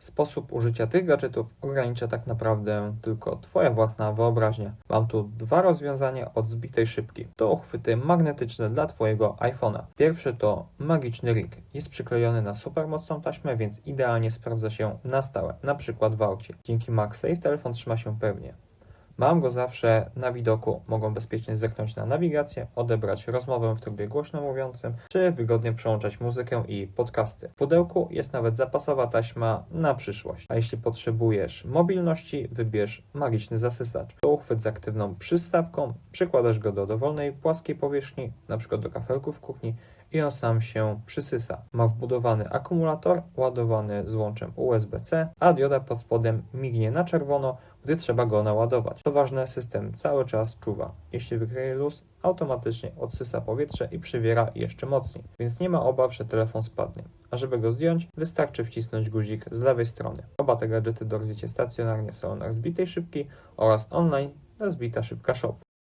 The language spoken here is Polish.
Sposób użycia tych gadżetów ogranicza tak naprawdę tylko Twoja własna wyobraźnia. Mam tu dwa rozwiązania od zbitej szybki. To uchwyty magnetyczne dla Twojego iPhone'a. Pierwszy to magiczny ring. Jest przyklejony na supermocną taśmę, więc idealnie sprawdza się na stałe, na przykład w aucie. Dzięki MagSafe telefon trzyma się pewnie. Mam go zawsze na widoku, mogą bezpiecznie zerknąć na nawigację, odebrać rozmowę w trybie głośno mówiącym, czy wygodnie przełączać muzykę i podcasty. W pudełku jest nawet zapasowa taśma na przyszłość. A jeśli potrzebujesz mobilności, wybierz magiczny zasysacz. To uchwyt z aktywną przystawką, przykładasz go do dowolnej płaskiej powierzchni, np. do kafelku w kuchni i on sam się przysysa. Ma wbudowany akumulator ładowany z łączem USB-C, a dioda pod spodem mignie na czerwono, gdy trzeba go naładować. To ważne, system cały czas czuwa. Jeśli wykryje luz, automatycznie odsysa powietrze i przywiera jeszcze mocniej, więc nie ma obaw, że telefon spadnie. A żeby go zdjąć, wystarczy wcisnąć guzik z lewej strony. Oba te gadżety dorwiecie stacjonarnie w salonach zbitej szybki oraz online na zbita szybka shop.